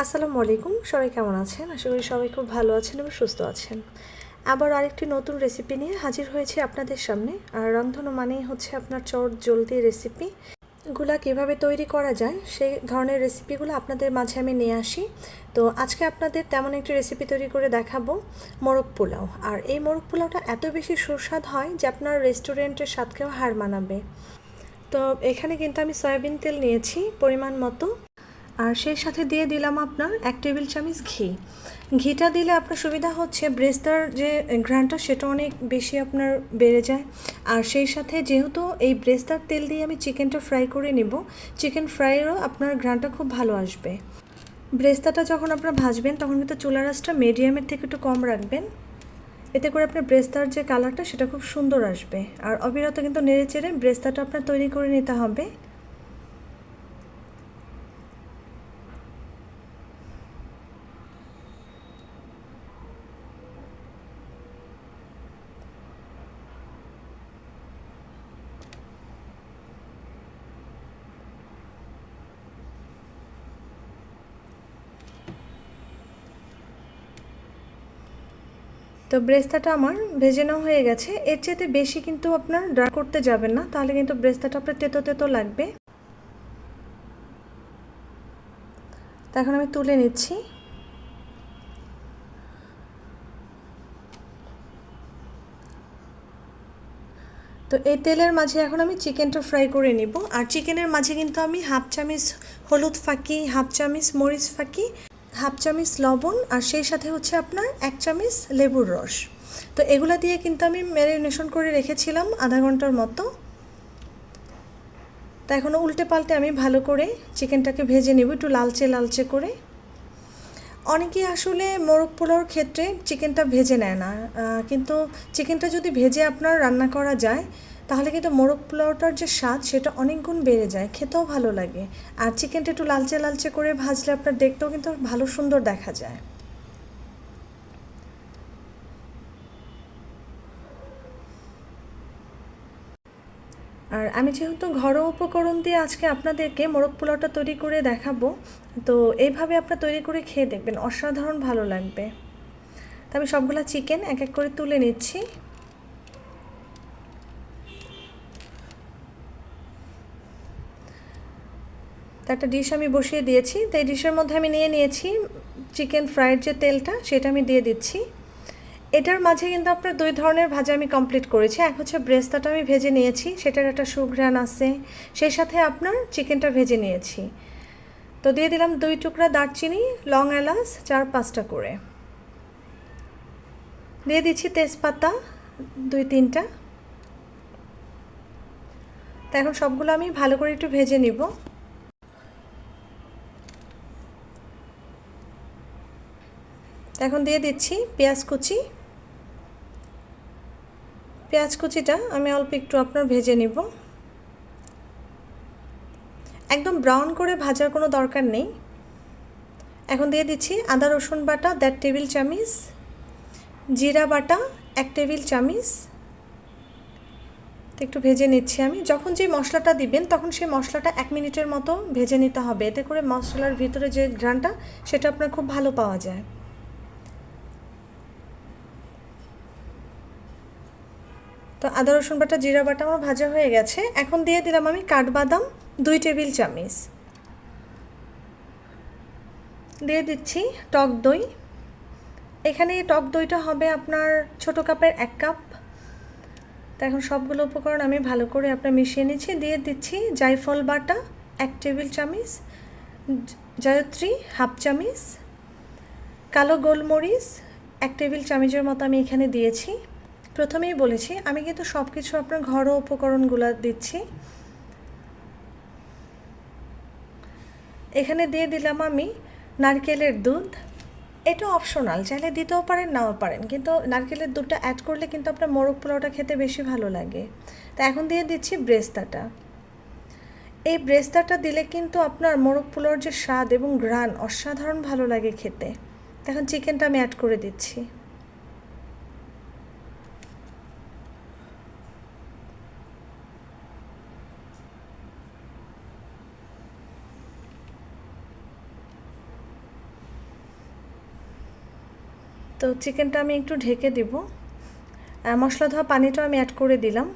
আসসালামু আলাইকুম, সবাই কেমন আছেন? আশা করি সবাই খুব ভালো আছেন এবং সুস্থ আছেন। আবার আরেকটি নতুন রেসিপি নিয়ে হাজির হয়েছি আপনাদের সামনে। আর রংধনু মানেই হচ্ছে আপনার চট, জলদি রেসিপি গুলা কীভাবে তৈরি করা যায়, সেই ধরনের রেসিপিগুলো আপনাদের মাঝে আমি নিয়ে আসি। তো আজকে আপনাদের তেমন একটি রেসিপি তৈরি করে দেখাবো, মোরগ পোলাও। আর এই মোরগ পোলাওটা এত বেশি সুস্বাদ হয় যে আপনার রেস্টুরেন্টের স্বাদকেও হার মানাবে। তো এখানে কিন্তু আমি সয়াবিন তেল নিয়েছি পরিমাণ মতো। আর সেই সাথে দিয়ে দিলাম আপনার এক টেবিল চামচ ঘি। ঘিটা দিলে আপনার সুবিধা হচ্ছে ব্রেস্তার যে ঘ্রানটা সেটা অনেক বেশি আপনার বেড়ে যায়। আর সেই সাথে যেহেতু এই ব্রেস্তার তেল দিয়ে আমি চিকেনটা ফ্রাই করে নেব, চিকেন ফ্রাইয়েরও আপনার ঘ্রানটা খুব ভালো আসবে। ব্রেস্তাটা যখন আপনার ভাজবেন, তখন কিন্তু চুলা রাসটা মিডিয়ামের থেকে একটু কম রাখবেন। এতে করে আপনার ব্রেস্তার যে কালারটা সেটা খুব সুন্দর আসবে। আর অবিরত কিন্তু নেড়ে চেড়ে ব্রেস্তাটা আপনার তৈরি করে নিতে হবে। তো ব্রেস্তাটা আমার ভেজে নেওয়া হয়ে গেছে। এর চেয়ে বেশি কিন্তু আপনার ড্রা করতে যাবেন না, তাহলে কিন্তু ব্রেস্তাটা আপনার তেতো তেতো লাগবে। তো এখন আমি তুলে নিচ্ছি। তো এই তেলের মাঝে এখন আমি চিকেনটা ফ্রাই করে নিব। আর চিকেনের মাঝে কিন্তু আমি হাফ চামিচ হলুদ ফাঁকি হাফ চামিচ মরিচ ফাঁকি হাফ চামিচ লবণ আর সেই সাথে হচ্ছে আপনার এক চামিচ লেবুর রস। তো এগুলো দিয়ে কিন্তু আমি ম্যারিনেশন করে রেখেছিলাম আধা ঘণ্টার মতো। তা এখনও উল্টে পাল্টে আমি ভালো করে চিকেনটাকে ভেজে নেব একটু লালচে লালচে করে। অনেকেই আসলে মোরগ পোলাওর ক্ষেত্রে চিকেনটা ভেজে নেয় না। কিন্তু চিকেনটা যদি ভেজে আপনার রান্না করা যায় তাহলে কিন্তু মোরগ পোলাওটার যে স্বাদ, সেটা অনেক গুণ বেড়ে যায়। খেতেও ভালো লাগে। আর চিকেনটা একটু লালচে লালচে করে ভাজলে আপনার দেখতেও কিন্তু ভালো সুন্দর দেখা যায়। আর আমি যেহেতু ঘরোয়া উপকরণ দিয়ে আজকে আপনাদেরকে মোরগ পোলাওটা তৈরি করে দেখাবো, তো এইভাবে আপনার তৈরি করে খেয়ে দেখবেন। অসাধারণ ভালো লাগবে। তো আমি সবগুলো চিকেন এক এক করে তুলে নিচ্ছি। একটা ডিশ আমি বসিয়ে দিয়েছি। তো এই ডিশের মধ্যে আমি নিয়ে নিয়েছি চিকেন ফ্রাইড যে তেলটা, সেটা আমি দিয়ে দিচ্ছি। এটার মাঝে কিন্তু আপনার দুই ধরনের ভাজা আমি কমপ্লিট করেছি। এক হচ্ছে ব্রেস্তাটা আমি ভেজে নিয়েছি, সেটার একটা সুঘ্রাণ আছে। সেই সাথে আপনার চিকেনটা ভেজে নিয়েছি। তো দিয়ে দিলাম দুই টুকরা দারচিনি, লং এলাচ, চার পাঁচটা করে। দিয়ে দিচ্ছি তেজপাতা, দুই তিনটা। তো এখন সবগুলো আমি ভালো করে একটু ভেজে নিব। এখন দিয়ে দিচ্ছি পেঁয়াজ কুচি। পেঁয়াজ কুচিটা আমি অল্প একটু আপনার ভেজে নিব। একদম ব্রাউন করে ভাজার কোনো দরকার নেই। এখন দিয়ে দিচ্ছি আদা, রসুন বাটা, দেড় টেবিল চামিচ, জিরা বাটা, এক টেবিল চামিচ। একটু ভেজে নিচ্ছি আমি। যখন যে মশলাটা দিবেন, তখন সেই মশলাটা এক মিনিটের মতো ভেজে নিতে হবে। এতে করে মশলার ভিতরে যে ঘ্রানটা সেটা আপনার খুব ভালো পাওয়া যায়। তো আদা, রসুন বাটা, জিরা বাটা আমার ভাজা হয়ে গেছে। এখন দিয়ে দিলাম আমি কাঠবাদাম, দুই টেবিল চামিচ। দিয়ে দিচ্ছি টক দই। এখানে টক দইটা হবে আপনার ছোট কাপের এক কাপ। তো এখন সবগুলো উপকরণ আমি ভালো করে আপনার মিশিয়ে নিচ্ছি। দিয়ে দিচ্ছি জায়ফল বাটা, এক টেবিল চামিচ। জয়ত্রী, হাফ চামিচ। কালো গোলমরিচ, এক টেবিল চামিচের মতো আমি এখানে দিয়েছি। প্রথমেই বলেছি, আমি কিন্তু সব কিছু আপনার ঘরোয়া উপকরণগুলো দিচ্ছি। এখানে দিয়ে দিলাম আমি নারকেলের দুধ। এটা অপশনাল চাইলে দিতেও পারেন, নাও পারেন। কিন্তু নারকেলের দুধটা অ্যাড করলে কিন্তু আপনার মোরগ পোলাওটা খেতে বেশি ভালো লাগে। তা এখন দিয়ে দিচ্ছি ব্রেস্তাটা। এই ব্রেস্তাটা দিলে কিন্তু আপনার মোরগ পোলাওর যে স্বাদ এবং গ্রান অসাধারণ ভালো লাগে খেতে। এখন চিকেনটা আমি অ্যাড করে দিচ্ছি। তো চিকেনটা আমি একটু ঢেকে দিব। মশলা ধোয়া পানিটাও আমি অ্যাড করে দিলাম।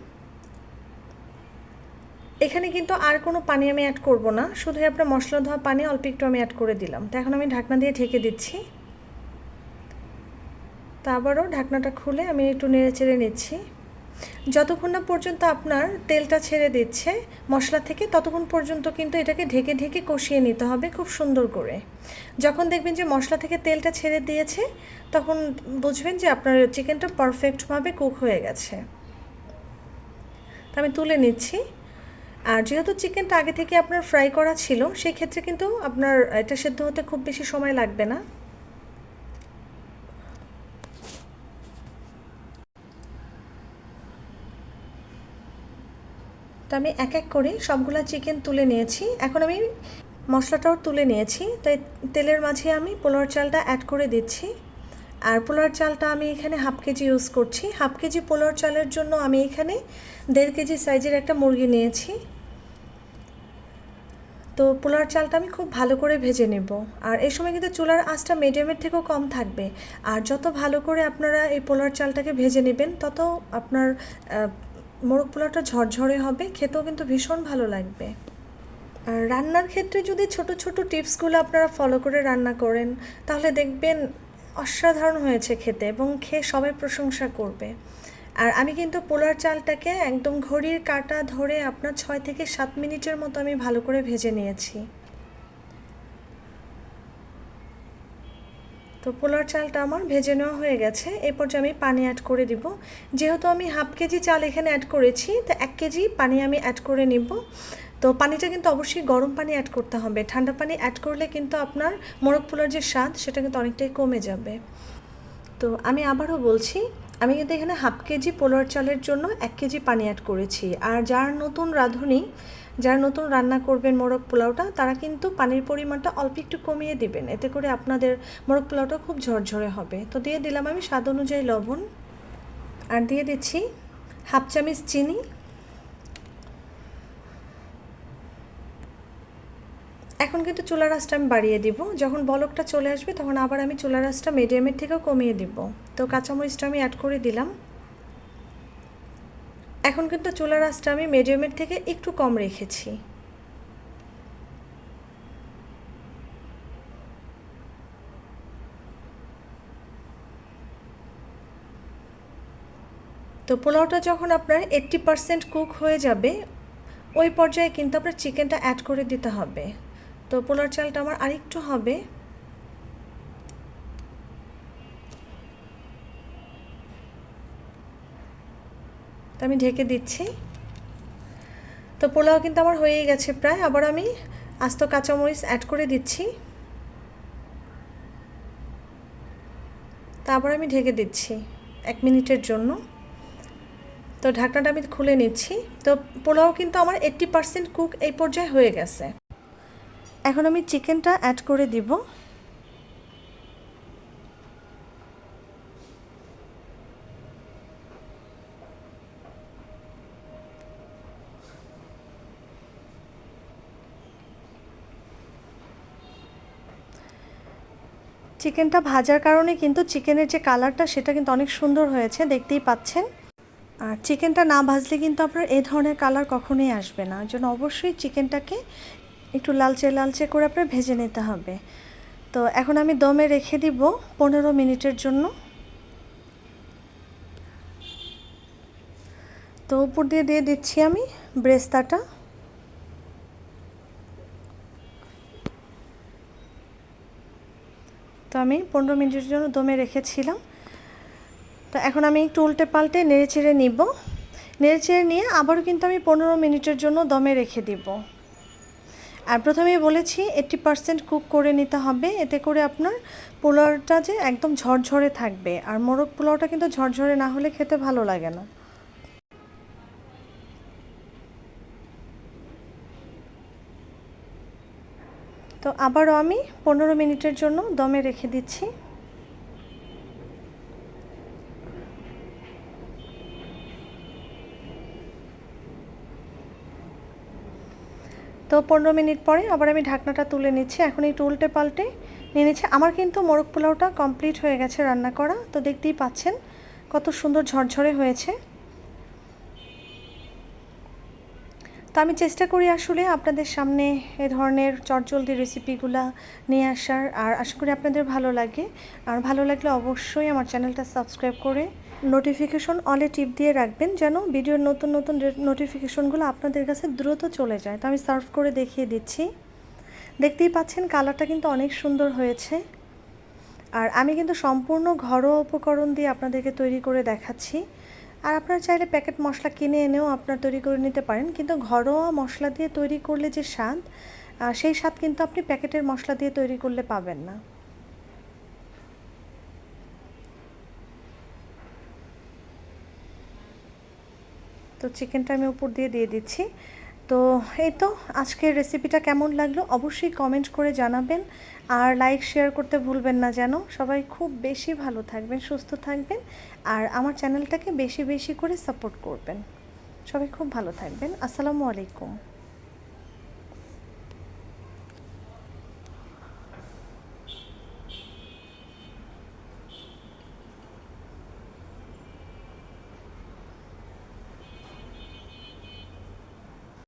এখানে কিন্তু আর কোনো পানি আমি অ্যাড করব না, শুধু আপনার মশলা ধোয়া পানি অল্প একটু আমি অ্যাড করে দিলাম। তো এখন আমি ঢাকনা দিয়ে ঢেকে দিচ্ছি। তা আবারও ঢাকনাটা খুলে আমি একটু নেড়ে চেড়ে নিচ্ছি। যতক্ষণ না পর্যন্ত আপনার তেলটা ছেড়ে দিচ্ছে মশলা থেকে, ততক্ষণ পর্যন্ত কিন্তু এটাকে ঢেকে ঢেকে কষিয়ে নিতে হবে খুব সুন্দর করে। যখন দেখবেন যে মশলা থেকে তেলটা ছেড়ে দিয়েছে, তখন বুঝবেন যে আপনার চিকেনটা পারফেক্টভাবে কুক হয়ে গেছে। আমি তুলে নিচ্ছি। আর যেহেতু চিকেনটা আগে থেকে আপনার ফ্রাই করা ছিল সেই ক্ষেত্রে কিন্তু আপনার এটা সেদ্ধ হতে খুব বেশি সময় লাগবে না। আমি এক এক করে সবগুলা চিকেন তুলে নিয়েছি। এখন আমি মশলাটাও তুলে নিয়েছি। তাই তেলের মাঝে আমি পোলার চালটা অ্যাড করে দিচ্ছি। আর পোলার চালটা আমি এখানে হাফ কেজি ইউজ করছি। হাফ কেজি পোলার চালের জন্য আমি এখানে দেড় কেজি সাইজের একটা মুরগি নিয়েছি। তো পোলার চালটা আমি খুব ভালো করে ভেজে নেব। আর এই সময় কিন্তু চুলার আঁচটা মিডিয়ামের থেকেও কম থাকবে। আর যত ভালো করে আপনারা এই পোলার চালটাকে ভেজে নেবেন, তত আপনার মোরগ পোলাওটা ঝরঝরে হবে, খেতেও কিন্তু ভীষণ ভালো লাগবে। আর রান্নার ক্ষেত্রে যদি ছোট ছোট টিপসগুলো আপনারা ফলো করে রান্না করেন, তাহলে দেখবেন অসাধারণ হয়েছে খেতে এবং খেয়ে সবাই প্রশংসা করবে। আর আমি কিন্তু পোলার চালটাকে একদম ঘড়ির কাটা ধরে আপনার ছয় থেকে সাত মিনিটের মতো আমি ভালো করে ভেজে নিয়েছি। তো পোলার চালটা আমার ভেজে নেওয়া হয়ে গেছে। এরপর যে আমি পানি অ্যাড করে দিব। যেহেতু আমি হাফ কেজি চাল এখানে অ্যাড করেছি, তো এক কেজি পানি আমি অ্যাড করে নিব। তো পানিটা কিন্তু অবশ্যই গরম পানি অ্যাড করতে হবে। ঠান্ডা পানি অ্যাড করলে কিন্তু আপনার মোরগ পোলার যে স্বাদ, সেটা কিন্তু অনেকটাই কমে যাবে। তো আমি আবারও বলছি আমি কিন্তু এখানে হাফ কেজি পোলার চালের জন্য এক কেজি পানি অ্যাড করেছি। আর যার নতুন রাঁধুনি, যারা নতুন রান্না করবেন মোরগ পোলাওটা, তারা কিন্তু পানির পরিমাণটা অল্প একটু কমিয়ে দিবেন। এতে করে আপনাদের মোরগ পোলাওটা খুব ঝরঝরে হবে। তো দিয়ে দিলাম আমি স্বাদ অনুযায়ী লবণ। আর দিয়ে দিচ্ছি হাফ চামচ চিনি এখন কিন্তু চুলা রাসটা আমি বাড়িয়ে দিব। যখন বলকটা চলে আসবে তখন আবার আমি চুলা রাসটা মিডিয়ামের থেকেও কমিয়ে দিব। তো কাঁচামরিচটা আমি অ্যাড করে দিলাম। এখন কিন্তু চুলা রাসটা আমি মিডিয়ামের থেকে একটু কম রেখেছি। তো পোলাওটা যখন আপনার এইট্টি পারসেন্ট কুক হয়ে যাবে, ওই পর্যায়ে কিন্তু আপনার চিকেনটা অ্যাড করে দিতে হবে। তো পোলার চালটা আমার আরেকটু হবে। তো আমি ঢেকে দিচ্ছি। তো পোলাও কিন্তু আমার হয়েই গেছে প্রায়, আবার আমি আস্ত কাঁচামরিচ অ্যাড করে দিচ্ছি। তারপর আমি ঢেকে দিচ্ছি এক মিনিটের জন্য। তো ঢাকনাটা আমি খুলে নিচ্ছি। তো পোলাও কিন্তু আমার এইট্টি পারসেন্ট কুক এই পর্যায়ে হয়ে গেছে। এখন আমি চিকেনটা অ্যাড করে দিব। চিকেনটা ভাজার কারণে কিন্তু চিকেনের যে কালারটা, সেটা কিন্তু অনেক সুন্দর হয়েছে, দেখতেই পাচ্ছেন। আর চিকেনটা না ভাজলে কিন্তু আপনার এ ধরনের কালার কখনোই আসবে না। ওই জন্য অবশ্যই চিকেনটাকে একটু লালচে লালচে করে আপনার ভেজে নিতে হবে। তো এখন আমি দমে রেখে দিব পনেরো মিনিটের জন্য। তো উপর দিয়ে দিয়ে দিচ্ছি আমি ব্রেস্তাটা। তো আমি পনেরো মিনিটের জন্য দমে রেখেছিলাম। তো এখন আমি একটু উল্টে পাল্টে নেড়ে চেড়ে নিব। নেড়ে চেড়ে নিয়ে আবারও কিন্তু আমি পনেরো মিনিটের জন্য দমে রেখে দিব। আর প্রথমেই বলেছি এইট্টি পারসেন্ট কুক করে নিতে হবে। এতে করে আপনার পোলাওটা যে একদম ঝরঝরে থাকবে। আর মোরগ পোলাওটা কিন্তু ঝরঝরে না হলে খেতে ভালো লাগে না। তো আবারও আমি পনেরো মিনিটের জন্য দমে রেখে দিচ্ছি। তো পনেরো মিনিট পরে আবার আমি ঢাকনাটা তুলে নিচ্ছি। এখন এই উল্টে পাল্টে নিয়ে নিচ্ছি। আমার কিন্তু মোরগ পোলাওটা কমপ্লিট হয়ে গেছে রান্না করা। তো দেখতেই পাচ্ছেন কত সুন্দর ঝরঝরে হয়েছে। তো আমি চেষ্টা করি আসলে আপনাদের সামনে এ ধরনের চটজলদি রেসিপিগুলো নিয়ে আসার। আর আশা করি আপনাদের ভালো লাগে। আর ভালো লাগলে অবশ্যই আমার চ্যানেলটা সাবস্ক্রাইব করে নোটিফিকেশন অলে টিপ দিয়ে রাখবেন যেন ভিডিওর নতুন নতুন নোটিফিকেশনগুলো আপনাদের কাছে দ্রুত চলে যায়। তো আমি সার্ভ করে দেখিয়ে দিচ্ছি। দেখতেই পাচ্ছেন কালারটা কিন্তু অনেক সুন্দর হয়েছে। আর আমি কিন্তু সম্পূর্ণ ঘরোয়া উপকরণ দিয়ে আপনাদেরকে তৈরি করে দেখাচ্ছি। আর আপনারা চাইলে প্যাকেট মশলা কিনে এনেও আপনার তৈরি করে নিতে পারেন। কিন্তু ঘরোয়া মশলা দিয়ে তৈরি করলে যে স্বাদ সেই স্বাদ কিন্তু আপনি প্যাকেটের মশলা দিয়ে তৈরি করলে পাবেন না। তো চিকেনটা আমি উপর দিয়ে দিয়ে দিচ্ছি। তো এই তো আজকের রেসিপিটা কেমন লাগল অবশ্যই কমেন্ট করে জানাবেন। আর লাইক শেয়ার করতে ভুলবেন না যেন। সবাই খুব বেশি ভালো থাকবেন, সুস্থ থাকবেন। আর আমার চ্যানেলটাকে বেশি বেশি করে সাপোর্ট করবেন। সবাই খুব ভালো থাকবেন। আসসালামু আলাইকুম।